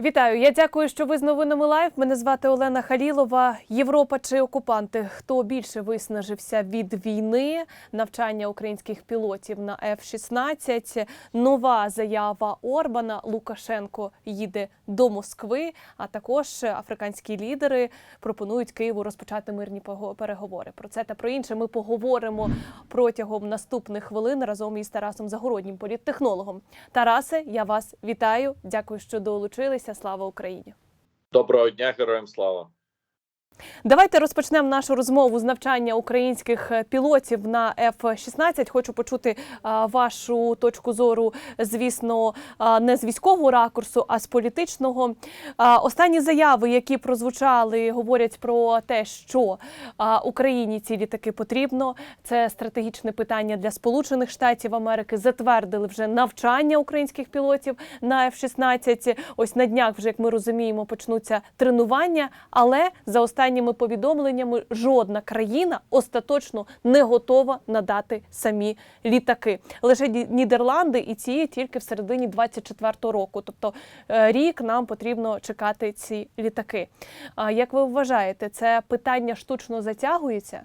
Вітаю. Я дякую, що ви з новинами лайв. Мене звати Олена Халілова. Європа чи окупанти? Хто більше виснажився від війни? Навчання українських пілотів на F-16. Нова заява Орбана. Лукашенко їде до Москви. А також африканські лідери пропонують Києву розпочати мирні переговори. Про це та про інше ми поговоримо протягом наступних хвилин разом із Тарасом Загороднім, політтехнологом. Тарасе, я вас вітаю. Дякую, що долучилися. Слава Україні! Доброго дня, героям слава. Давайте розпочнемо нашу розмову з навчання українських е, пілотів на F-16. Хочу почути вашу точку зору, звісно, не з військового ракурсу, а з політичного. Останні заяви, які прозвучали, говорять про те, що Україні ці літаки потрібно. Це стратегічне питання для Сполучених Штатів Америки. Затвердили вже навчання українських пілотів на F-16. Ось на днях, вже як ми розуміємо, почнуться тренування. Але за останніми повідомленнями, жодна країна остаточно не готова надати самі літаки. Лише Нідерланди і ці тільки в середині 24-го року. Тобто е, рік нам потрібно чекати ці літаки. А як ви вважаєте, це питання штучно затягується?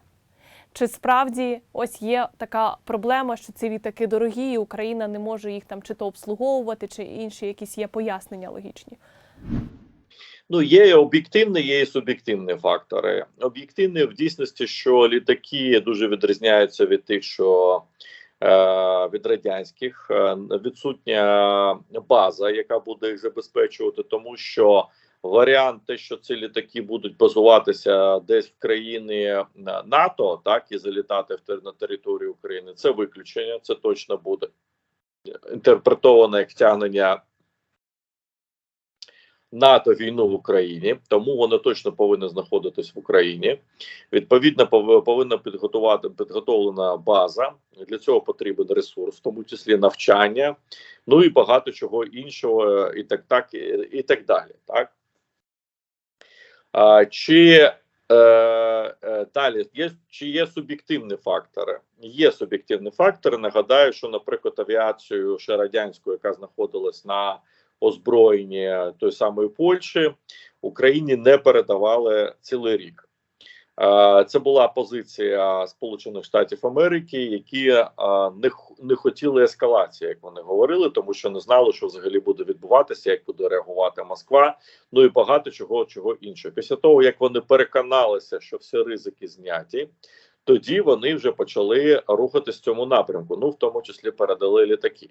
Чи справді ось є така проблема, що ці літаки дорогі, і Україна не може їх там чи то обслуговувати, чи інші якісь є пояснення логічні? Ну, є об'єктивні, є і суб'єктивні фактори. Об'єктивні в дійсності, що літаки дуже відрізняються від тих, що е, від радянських, Е, відсутня база, яка буде їх забезпечувати, тому що варіант, те, що ці літаки будуть базуватися десь в країни НАТО, так і залітати в на територію України, це виключення. Це точно буде інтерпретовано як втягнення НАТО війну в Україні, тому вони точно повинні знаходитись в Україні. Відповідно, пов- повинна підготувати підготовлена база. Для цього потрібен ресурс, в тому числі навчання, ну і багато чого іншого, і так, так і, і так далі. Так а, чи е, е, далі є чи є суб'єктивні фактори? Є суб'єктивні фактори. Нагадаю, що, наприклад, авіацію ще радянську, яка знаходилась на озброєнні той самої Польщі Україні не передавали цілий рік. Це була позиція Сполучених Штатів Америки, які не хотіли ескалації, як вони говорили, тому що не знали, що взагалі буде відбуватися, як буде реагувати Москва. Ну і багато чого чого іншого. Після того як вони переконалися, що всі ризики зняті. Тоді вони вже почали рухатись в цьому напрямку. Ну в тому числі передали літаки.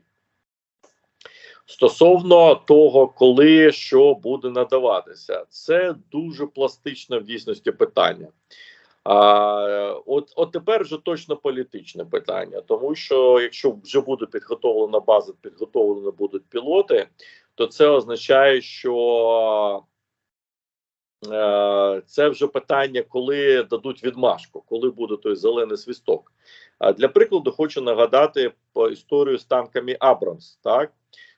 Стосовно того, коли що буде надаватися, це дуже пластичне в дійсності питання. А, от, от тепер вже точно політичне питання, тому що якщо вже буде підготовлена база, підготовлені будуть пілоти, то це означає, що е, це вже питання, коли дадуть відмашку, коли буде той зелений свісток. А для прикладу, хочу нагадати по історію з танками Абрамс. Так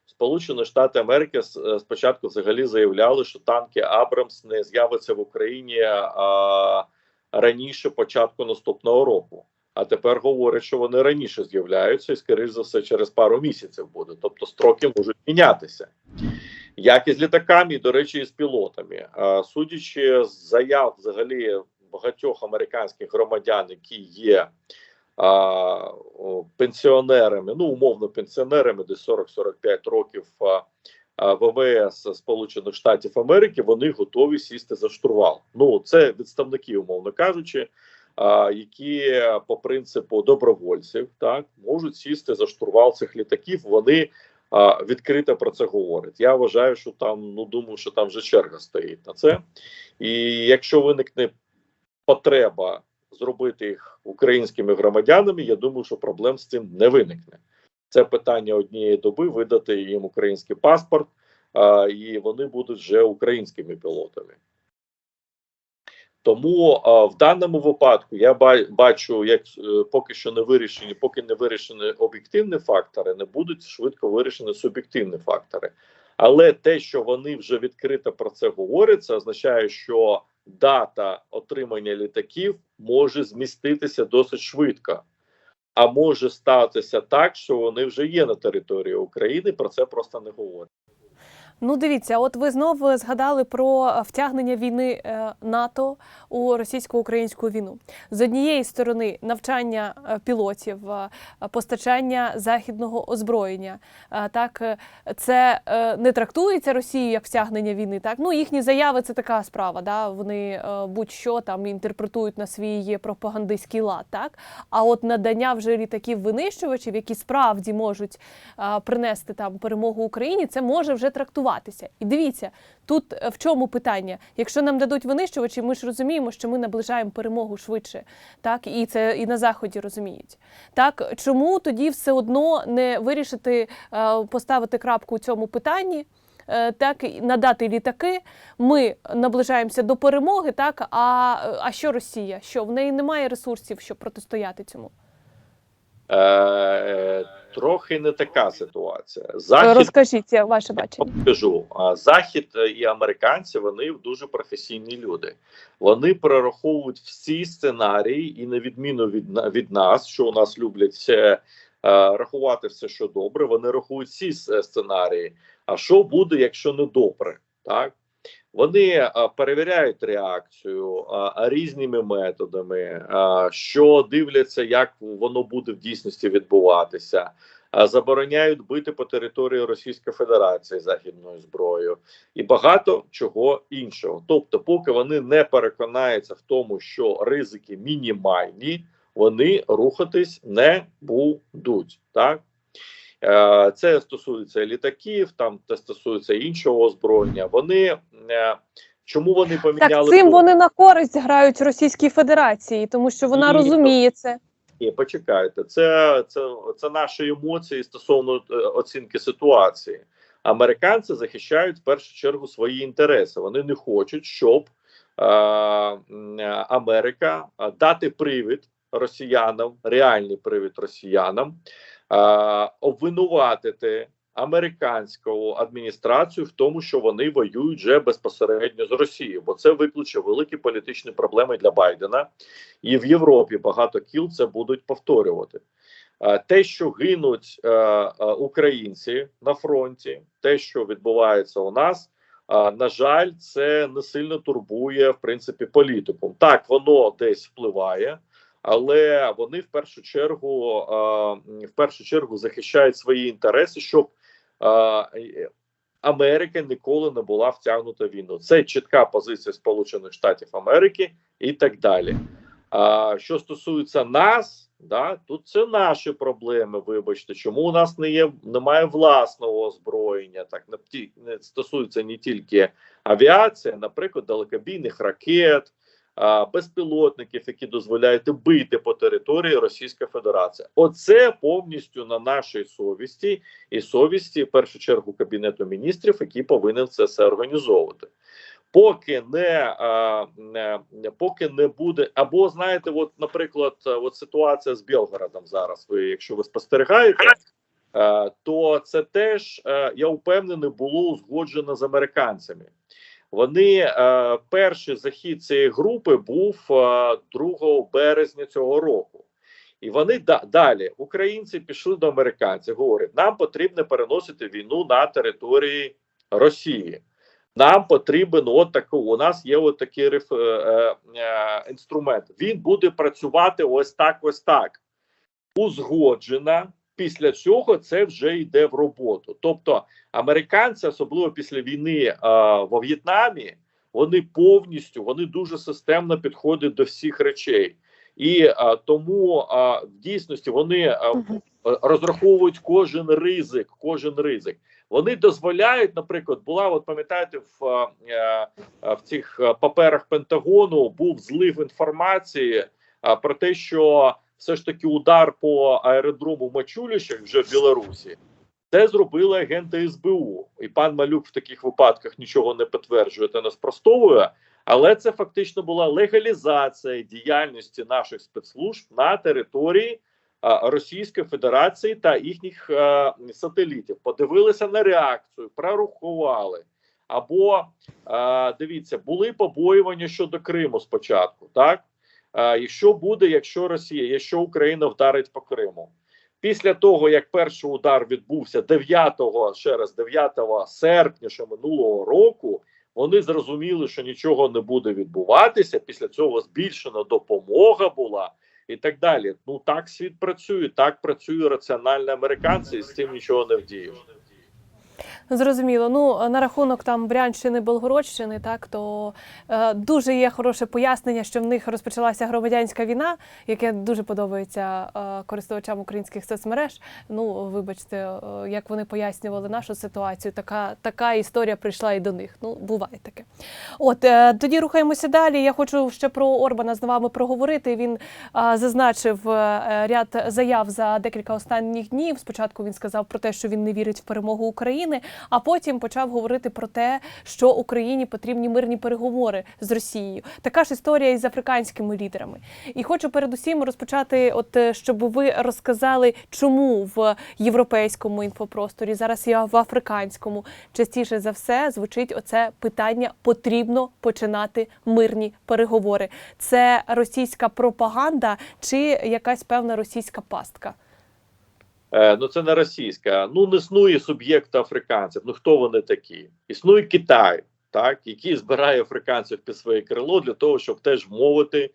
Сполучені Штати Америки е, спочатку взагалі заявляли, що танки Абрамс не з'являться в Україні а, раніше початку наступного року. А тепер говорять, що вони раніше з'являються, і скоріш за все через пару місяців буде. Тобто строки можуть мінятися. Як і з літаками, і, до речі, і з пілотами. А, судячи з заяв взагалі багатьох американських громадян, які є а, пенсіонерами, ну умовно пенсіонерами, десь 40-45 років а, ВВС Сполучених Штатів Америки, вони готові сісти за штурвал. Ну це відставники, умовно кажучи, які по принципу добровольців так можуть сісти за штурвал цих літаків. Вони а, відкрито про це говорять. Я вважаю, що там ну думаю, що там вже черга стоїть на це. І якщо виникне потреба зробити їх українськими громадянами, я думаю, що проблем з цим не виникне. Це питання однієї доби видати їм український паспорт, а, і вони будуть вже українськими пілотами. Тому а, в даному випадку я бачу, як е, поки що не вирішені, поки не вирішені об'єктивні фактори, не будуть швидко вирішені суб'єктивні фактори. Але те, що вони вже відкрито про це говорять, це означає, що дата отримання літаків може зміститися досить швидко. А може статися так, що вони вже є на території України. Про це просто не говорять. Ну, дивіться, от ви знову згадали про е, втягнення війни е, НАТО у російсько-українську війну. З однієї сторони, навчання е, пілотів, е, постачання західного озброєння. Е, Так, е, це е, не трактується Росією як втягнення війни. Так, ну їхні заяви це така справа. Да? Вони е, будь-що там інтерпретують на свій пропагандистський лад. Так, а от надання вже літаків винищувачів, які справді можуть принести там перемогу Україні, це може вже трактуватися. І дивіться, тут е, в чому питання? Якщо нам дадуть винищувачі, ми ж розуміємо, що ми наближаємо перемогу швидше, так і це і на заході розуміють. Так чому тоді все одно не вирішити е, поставити крапку у цьому питанні? е, Так надати літаки, ми наближаємося до перемоги. Так а, а що Росія? Що в неї немає ресурсів, щоб протистояти цьому? Трохи не така ситуація. Захід Розкажіть ваше бачення. Кажу, захід е, і американці вони дуже професійні люди. Вони прораховують всі сценарії, і на відміну від від нас, що у нас люблять все, е, рахувати все, що добре. Вони рахують всі сценарії. А що буде, якщо не добре? Так вони перевіряють реакцію різними методами, що дивляться, як воно буде в дійсності відбуватися. Забороняють бити по території Російської Федерації західною зброєю і багато чого іншого. Тобто, поки вони не переконаються в тому, що ризики мінімальні, вони рухатись не будуть. Так це стосується літаків, там це стосується іншого озброєння. Вони е, чому вони поміняли Так цим вони на користь грають Російській Федерації, тому що вона Ні, розуміє це. Ні, почекайте, це, це, це наші емоції стосовно е, оцінки ситуації. Американці захищають в першу чергу свої інтереси. Вони не хочуть, щоб е, е, Америка е, дати привід росіянам, реальний привід росіянам, е, обвинуватити американську адміністрацію в тому, що вони воюють вже безпосередньо з Росією, бо це викличе великі політичні проблеми для Байдена, і в Європі багато кіл це будуть повторювати. Е, Те, що гинуть е, е, українці на фронті, те, що відбувається у нас, е, на жаль, це не сильно турбує в принципі політику. Так, воно десь впливає, але вони в першу чергу в першу чергу захищають свої інтереси, щоб Америка ніколи не була втягнута в війну. Це чітка позиція Сполучених Штатів Америки і так далі. Що стосується нас, да, тут це наші проблеми. Вибачте, чому у нас не є немає власного озброєння, так не стосується не тільки авіації, а, наприклад, далекобійних ракет, безпілотників, які дозволяють бити по території Російської Федерації. Оце повністю на нашій совісті і совісті, в першу чергу, кабінету міністрів, який повинен це все організовувати. Поки не, а, не поки не буде, або знаєте, от, наприклад, от ситуація з Білгородом зараз. Ви, якщо ви спостерігаєте, е, то це теж е, я впевнений було узгоджено з американцями. Вони е, перший захід цієї групи був е, 2 березня цього року. І вони да, далі, українці пішли до американців, говорять, нам потрібно переносити війну на території Росії. Нам потрібен от таку. У нас є от такий е, е, е, інструмент. Він буде працювати ось так, ось так. Узгоджена. Після цього це вже йде в роботу. Тобто, американці, особливо після війни е, во В'єтнамі, вони повністю вони дуже системно підходять до всіх речей, і е, тому е, в дійсності вони е, розраховують кожен ризик, кожен ризик. Вони дозволяють, наприклад, була от пам'ятаєте, в, в цих паперах Пентагону був злив інформації про те, що все ж таки удар по аеродрому Мачуліщах вже в Білорусі. Це зробили агенти СБУ, і пан Малюк в таких випадках нічого не підтверджує та не спростовує. Але це фактично була легалізація діяльності наших спецслужб на території а, Російської Федерації та їхніх а, сателітів. Подивилися на реакцію, прорахували. Або а, дивіться, були побоювання щодо Криму спочатку. Так, і що буде, якщо Росія, якщо Україна вдарить по Криму? Після того, як перший удар відбувся 9, ще раз 9 серпня ще минулого року, вони зрозуміли, що нічого не буде відбуватися. Після цього збільшена допомога була і так далі. Ну так світ працює, так працює раціональні американці, і з цим нічого не вдієш. Зрозуміло. Ну на рахунок там Брянщини, Белгородщини, так то е, дуже є хороше пояснення, що в них розпочалася громадянська війна, яке дуже подобається е, користувачам українських соцмереж. Ну, вибачте, е, як вони пояснювали нашу ситуацію, така така історія прийшла і до них. Ну, буває таке. От е, тоді рухаємося далі. Я хочу ще про Орбана з вами проговорити. Він е, зазначив е, ряд заяв за декілька останніх днів. Спочатку він сказав про те, що він не вірить в перемогу України, а потім почав говорити про те, що Україні потрібні мирні переговори з Росією. Така ж історія і з африканськими лідерами. І хочу передусім розпочати, от е, щоб ви розказали, чому в європейському інфопросторі зараз я в африканському частіше за все звучить оце питання: потрібно починати мирні переговори. Це російська пропаганда чи якась певна російська пастка? Е, ну це не російська. Ну не існує суб'єкта африканців. Ну хто вони такі? Існує Китай, так який збирає африканців під своє крило для того, щоб теж вмовити.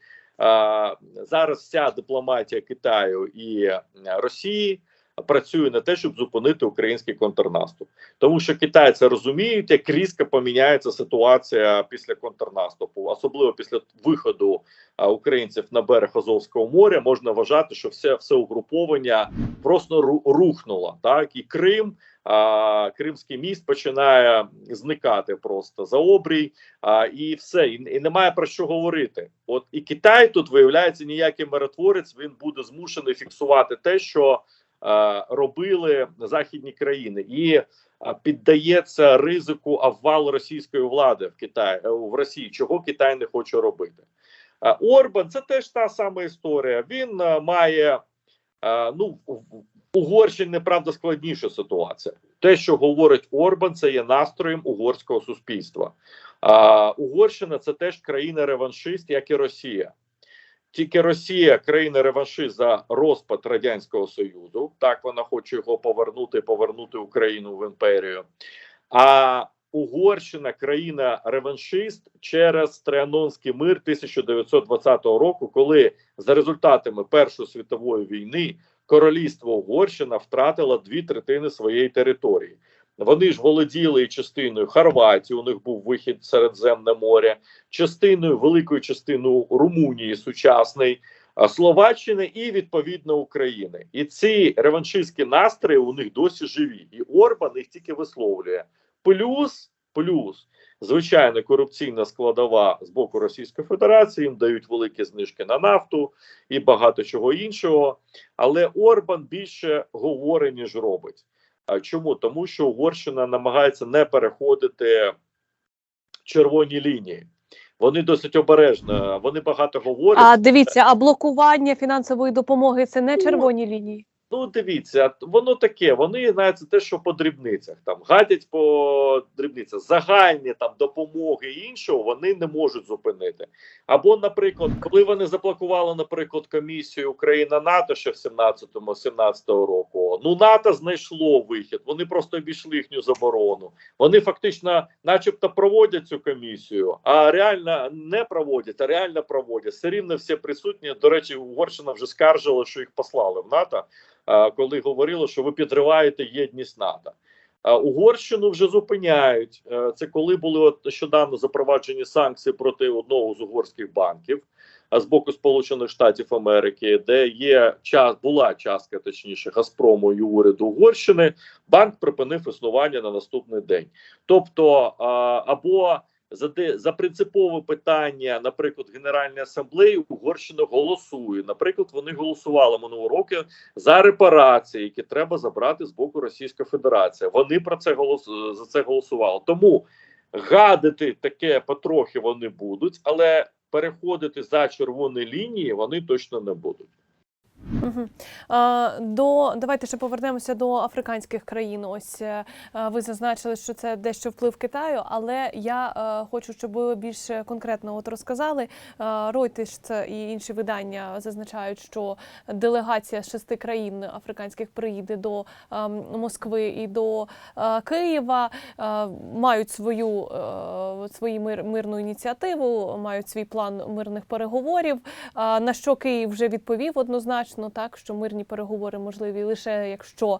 Зараз вся дипломатія Китаю і е, Росії працює на те, щоб зупинити український контрнаступ, тому що китайці розуміють, як різко поміняється ситуація після контрнаступу, особливо після виходу українців на берег Азовського моря. Можна вважати, що все, все угруповання просто рухнуло. Так і Крим, а, Кримський міст починає зникати просто за обрій, а, і все, і, і немає про що говорити. От і Китай тут виявляється ніякий миротворець. Він буде змушений фіксувати те, що робили західні країни, і е, піддається ризику обвал російської влади в Китаї е, в Росії, чого Китай не хоче робити. Е, Орбан це теж та сама історія. Він е, має е, ну Угорщині правда складніша ситуація. Те, що говорить Орбан, це є настроєм угорського суспільства. Угорщина це теж країна реваншист, як і Росія. Тільки Росія країна реваншист за розпад радянського союзу. Так вона хоче його повернути, повернути Україну в імперію. А Угорщина країна реваншист через Трианонський мир 1920 року, коли за результатами Першої світової війни королівство Угорщина втратило дві третини своєї території. Вони ж володіли частиною Хорватії, у них був вихід в Середземне море, частиною великою частиною Румунії сучасної, Словаччини і відповідно України. І ці реваншистські настрої у них досі живі. І Орбан їх тільки висловлює. Плюс, плюс, звичайно, корупційна складова з боку Російської Федерації. Їм дають великі знижки на нафту і багато чого іншого. Але Орбан більше говорить, ніж робить. А чому? Тому що Угорщина намагається не переходити червоні лінії. Вони досить обережно, вони багато говорять. А дивіться, а блокування фінансової допомоги це не червоні лінії. Ну, дивіться, воно таке. Вони знаєте, те, що по дрібницях там гадять по дрібницях, загальні там допомоги і іншого вони не можуть зупинити. Або, наприклад, коли вони заблокували, наприклад, комісію Україна НАТО ще в 17-му, 17-го року. Ну НАТО знайшло вихід. Вони просто обійшли їхню заборону. Вони фактично, начебто, проводять цю комісію, а реально не проводять, а реально проводять. Все рівно всі присутні. До речі, Угорщина вже скаржила, що їх послали в НАТО коли говорили, що ви підриваєте єдність НАТО. Угорщину вже зупиняють. Е, Це коли були от нещодавно запроваджені санкції проти одного з угорських банків з боку Сполучених Штатів Америки, де є час, була частка, точніше, Газпрому і уряду Угорщини. Банк припинив існування на наступний день. Тобто, або за за принципове питання, наприклад, Генеральної асамблеї Угорщина голосує. Наприклад, вони голосували минулого року за репарації, які треба забрати з боку Російської Федерації. Вони про це голос за це голосували. Тому гадити таке потрохи вони будуть, але переходити за червоні лінії вони точно не будуть. А, До давайте ще повернемося до африканських країн. Ось е, е, ви зазначили, що це дещо вплив Китаю, але я е, хочу, щоб ви більш конкретно от розказали. Reuters і інші видання зазначають, що делегація з шести країн африканських приїде до е, Москви і до Києва, мають свою свої мир, мирну ініціативу, мають свій план мирних переговорів. На що Київ вже відповів однозначно, так що мирні переговори можливі лише якщо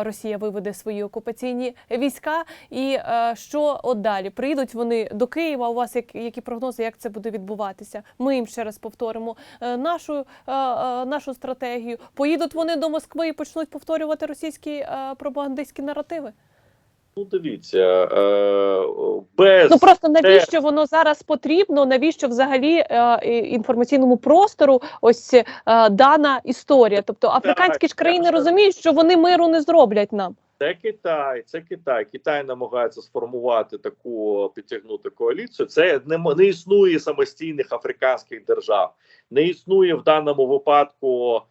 Росія виведе свої окупаційні війська. І що от далі? Приїдуть вони до Києва. У вас як, які прогнози, як це буде відбуватися? Ми їм ще раз повторимо е, нашу, е, е, нашу стратегію. Поїдуть вони до Москви і почнуть повторювати російські пропагандистські наративи. Ну, дивіться, е, без Ну просто навіщо воно зараз потрібно? Навіщо взагалі е, інформаційному простору ось е, дана історія? Тобто африканські ж країни так. розуміють, що вони миру не зроблять нам. Це Китай, це Китай. Китай намагається сформувати таку підтягнути коаліцію. Це не, не існує самостійних африканських держав, не існує в даному випадку.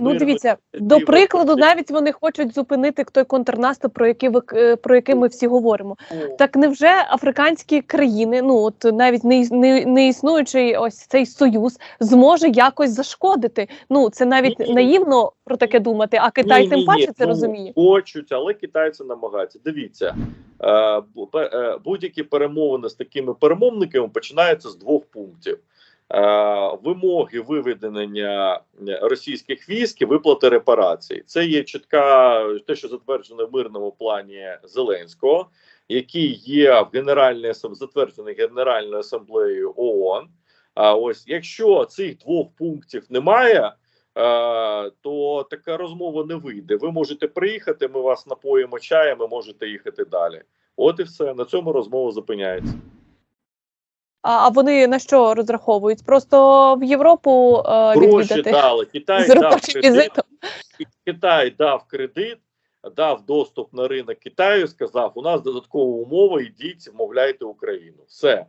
Ну дивіться, до прикладу, навіть вони хочуть зупинити той контрнаступ, про який ви е, про який ми всі говоримо. Так невже африканські країни, ну от навіть не, не, не існуючий ось цей союз, зможе якось зашкодити? Ну це навіть Ні. наївно про таке думати, а Китай Ні, тим ні, паче ні. це Ну, розуміє. Хочуть, але китайці намагаються. Дивіться, е, е, будь-які перемовини з такими перемовниками починаються з двох пунктів. Е, Вимоги виведення російських військ і виплати репарацій. Це є чітка те, що затверджено в мирному плані Зеленського, який є в генеральній затверджений Генеральною асамблеєю ООН. А ось якщо цих двох пунктів немає, е, то така розмова не вийде. Ви можете приїхати, ми вас напоїмо чаєм, і можете їхати далі. От і все на цьому розмова зупиняється. А, а вони на що розраховують? Просто в Європу е, Гроші дали. Китай дав кредит. Китай дав кредит, дав доступ на ринок Китаю. Сказав: у нас додаткова умова, йдіть, вмовляйте Україну. Все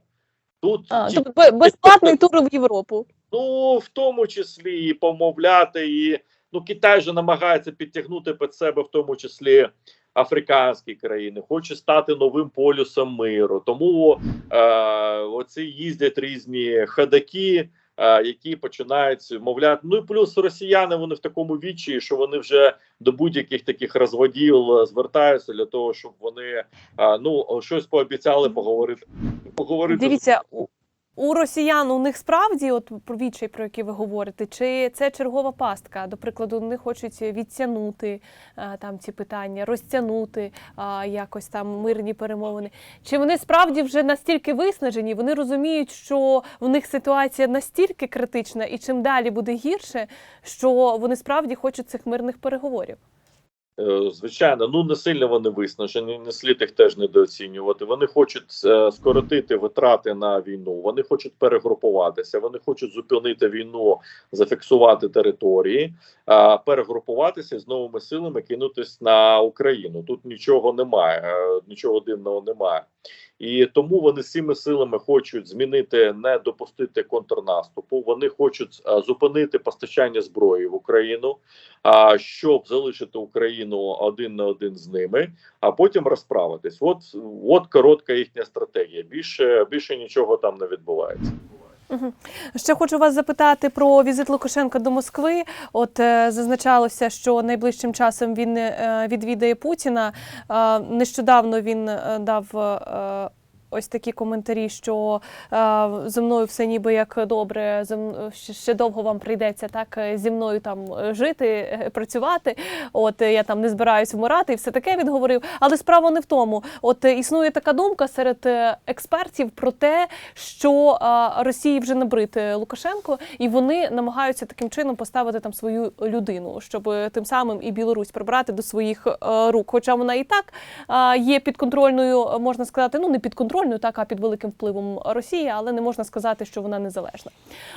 тут А, ті- тобто бе- безплатний тур в Європу. Ну, в тому числі і помовляти, і ну Китай же намагається підтягнути під себе, в тому числі африканські країни, хоче стати новим полюсом миру. Тому е, оці їздять різні хадаки. е, Які починають мовляти, ну і плюс росіяни вони в такому вічі, що вони вже до будь-яких таких розводів е, звертаються для того, щоб вони е, ну щось пообіцяли поговорити. Поговорити Дивіться, у, росіян у них справді, от про відчай, про який ви говорите, чи це чергова пастка? До прикладу, вони хочуть відтягнути е, там ці питання, розтягнути е, якось там мирні перемовини. Чи вони справді вже настільки виснажені? Вони розуміють, що в них ситуація настільки критична, і чим далі буде гірше, що вони справді хочуть цих мирних переговорів. Е, Звичайно, ну не сильно вони виснажені, не слід їх теж недооцінювати. Вони хочуть е, скоротити витрати на війну. Вони хочуть перегрупуватися. Вони хочуть зупинити війну, зафіксувати території, а перегрупуватися з новими силами кинутись на Україну. Тут нічого немає, е, нічого дивного немає. І тому вони всіми силами хочуть змінити, не допустити контрнаступу. Вони хочуть а, зупинити постачання зброї в Україну, а щоб залишити Україну один на один з ними, а потім розправитись. От от коротка їхня стратегія. Більше більше нічого там не відбувається. Ще хочу вас запитати про візит Лукашенка до Москви. От е, зазначалося, що найближчим часом він е, відвідає Путіна. Е, нещодавно він е, дав. Ось такі коментарі, що е, зі мною все ніби як добре, зі м- ще, довго вам прийдеться так е, зі мною там е, жити, працювати. От я там не збираюсь вмирати, і все таке він говорив. Але справа не в тому. От існує така думка серед експертів про те, що Росії вже набрид е, Лукашенко, і вони намагаються таким чином поставити там свою людину, щоб тим самим і Білорусь прибрати до своїх рук. Хоча вона і так є підконтрольною, можна сказати, ну не підконтрольною, так а під великим впливом Росії, але не можна сказати, що вона незалежна.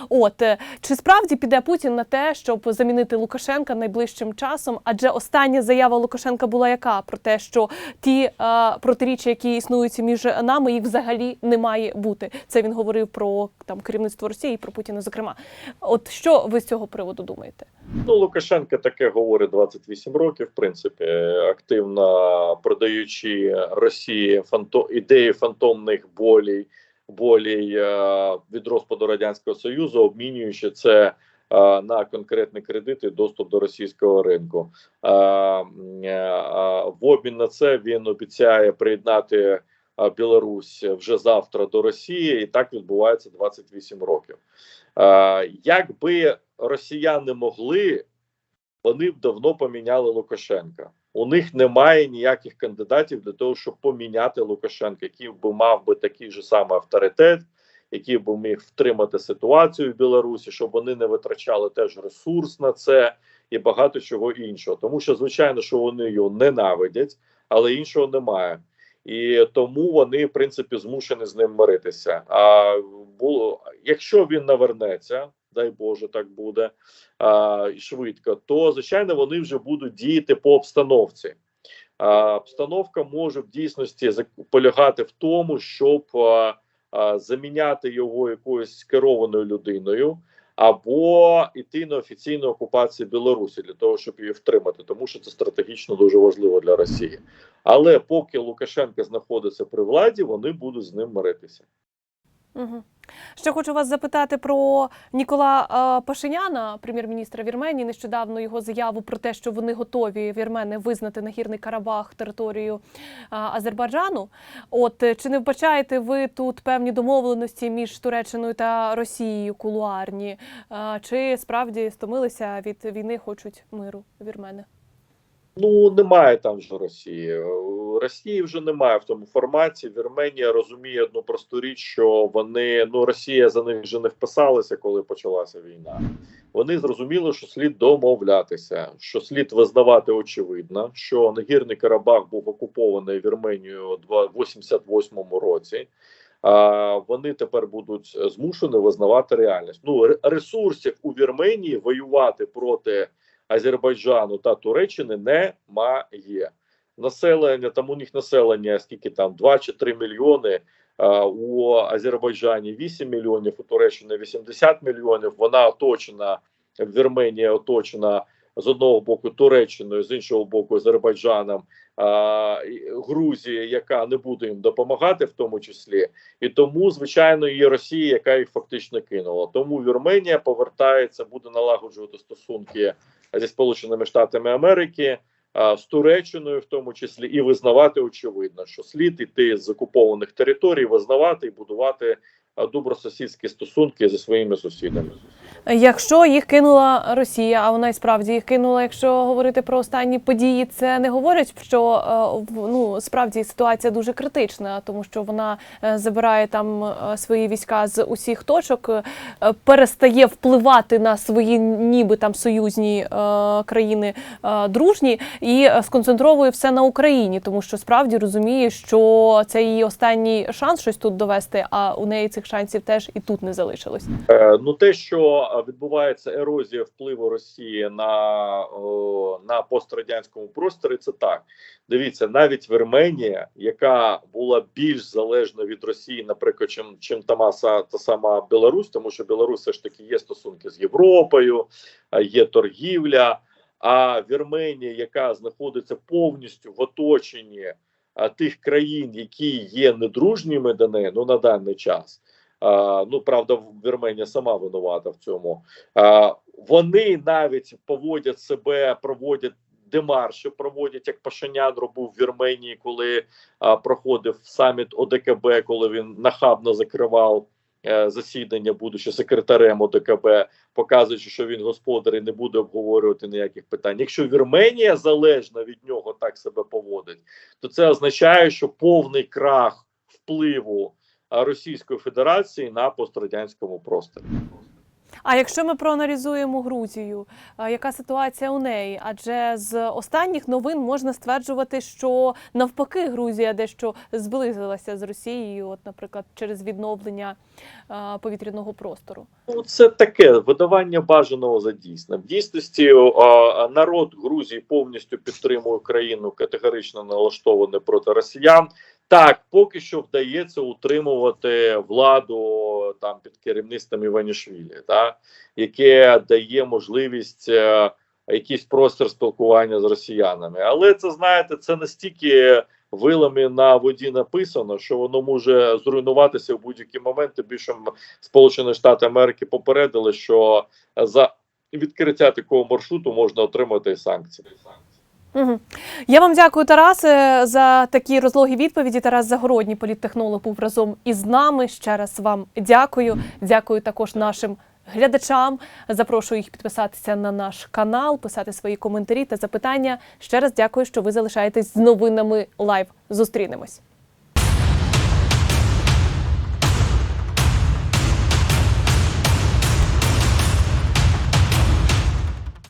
От е, чи справді піде Путін на те, щоб замінити Лукашенка найближчим часом? Адже остання заява Лукашенка була яка про те, що ті е, протиріччя, які існують між нами, їх взагалі не має бути. Це він говорив про там керівництво Росії, і про Путіна, зокрема. От що ви з цього приводу думаєте? Ну, Лукашенко таке говорить 28 років, в принципі, активно продаючи Росії фанто... ідеї фантомних болей, болей е, від розпаду Радянського Союзу, обмінюючи це е, на конкретні кредити доступ до російського ринку. Е, в обмін на це він обіцяє приєднати Білорусь вже завтра до Росії, і так відбувається 28 років. Е, Якби росіяни могли, вони б давно поміняли Лукашенка. У них немає ніяких кандидатів для того, щоб поміняти Лукашенка, який би мав би такий же самий авторитет, який би міг втримати ситуацію в Білорусі, щоб вони не витрачали теж ресурс на це і багато чого іншого. Тому що, звичайно, що вони його ненавидять, але іншого немає. І тому вони, в принципі, змушені з ним миритися. А було, якщо він навернеться, дай Боже, так буде а, швидко, то звичайно вони вже будуть діяти по обстановці. А, обстановка може в дійсності полягати в тому, щоб а, а, заміняти його якоюсь керованою людиною. Або йти на офіційну окупацію Білорусі для того, щоб її втримати, тому що це стратегічно дуже важливо для Росії. Але поки Лукашенко знаходиться при владі, вони будуть з ним миритися. Угу. Ще хочу вас запитати про Нікола е, Пашиняна, прем'єр-міністра Вірменії. Нещодавно його заяву про те, що вони готові вірмени визнати Нагірний Карабах територію е, Азербайджану. От е, чи не вбачаєте ви тут певні домовленості між Туреччиною та Росією кулуарні? Чи справді стомилися від війни, хочуть миру вірмени? Ну немає там вже Росії. Росії вже немає в тому форматі. Вірменія розуміє одну просту річ, що вони ну Росія за них вже не вписалася, коли почалася війна. Вони зрозуміли, що слід домовлятися, що слід визнавати очевидно, що Нагірний Карабах був окупований Вірменією два- 88-му році. А вони тепер будуть змушені визнавати реальність. Ну ресурсів у Вірменії воювати проти Азербайджану та Туреччини немає. Населення там у них населення скільки там 2 чи 3 мільйони. У Азербайджані 8 мільйонів, у Туреччині 80 мільйонів. Вона оточена Вірменія оточена з одного боку Туреччиною, з іншого боку, Азербайджаном, Грузія, яка не буде їм допомагати, в тому числі, і тому, звичайно, є Росія, яка їх фактично кинула. Тому Вірменія повертається, буде налагоджувати стосунки зі Сполученими Штатами Америки, з Туреччиною, в тому числі, і визнавати очевидно, що слід іти з окупованих територій, визнавати і будувати добросусідські стосунки зі своїми сусідами. Якщо їх кинула Росія, а вона і справді їх кинула. Якщо говорити про останні події, це не говорить, що е, ну справді ситуація дуже критична, тому що вона е, забирає там е, свої війська з усіх точок, перестає впливати на свої ніби там союзні країни дружні і сконцентровує все на Україні, тому що справді розуміє, що це її останній шанс щось тут довести. А у неї цих шансів теж і тут не залишилось. Е, Ну, те, що е, відбувається ерозія впливу Росії на, о, на пострадянському просторі, це так. Дивіться, навіть Вірменія, яка була більш залежна від Росії, наприклад, чим, чим та маса та сама Білорусь, тому що Білорусь все ж таки є стосунки з Європою, а є торгівля. А Вірменія, яка знаходиться повністю в оточенні а, тих країн, які є недружніми до неї, ну на даний час. Ну правда, Вірменія сама винувата в цьому. Вони навіть поводять себе, проводять демарші, проводять як Пашинян робив в Вірменії, коли проходив саміт ОДКБ, коли він нахабно закривав. е, Засідання, будучи секретарем ОДКБ, показуючи, що він господар і не буде обговорювати ніяких питань. Якщо Вірменія залежна від нього так себе поводить, то це означає, що повний крах впливу Російської Федерації на пострадянському просторі. А якщо ми проаналізуємо Грузію, яка ситуація у неї? Адже з останніх новин можна стверджувати, що навпаки Грузія дещо зблизилася з Росією, от, наприклад, через відновлення повітряного простору. Ну, це таке видавання бажаного за дійсне. В дійсності народ Грузії повністю підтримує країну, категорично налаштований проти росіян. Так, поки що вдається утримувати владу там під керівництвом Іванішвілі, та, яке дає можливість е, якийсь простір спілкування з росіянами. Але це знаєте, це настільки вилами на воді написано, що воно може зруйнуватися в будь-який момент. Тим більше Сполучені Штати Америки попередили, що за відкриття такого маршруту можна отримати санкції. Угу. Я вам дякую, Тарасе, за такі розлогі відповіді. Тарас Загородній, політтехнолог, був разом із нами. Ще раз вам дякую. Дякую також нашим глядачам. Запрошую їх підписатися на наш канал, писати свої коментарі та запитання. Ще раз дякую, що ви залишаєтесь з новинами лайв. Зустрінемось.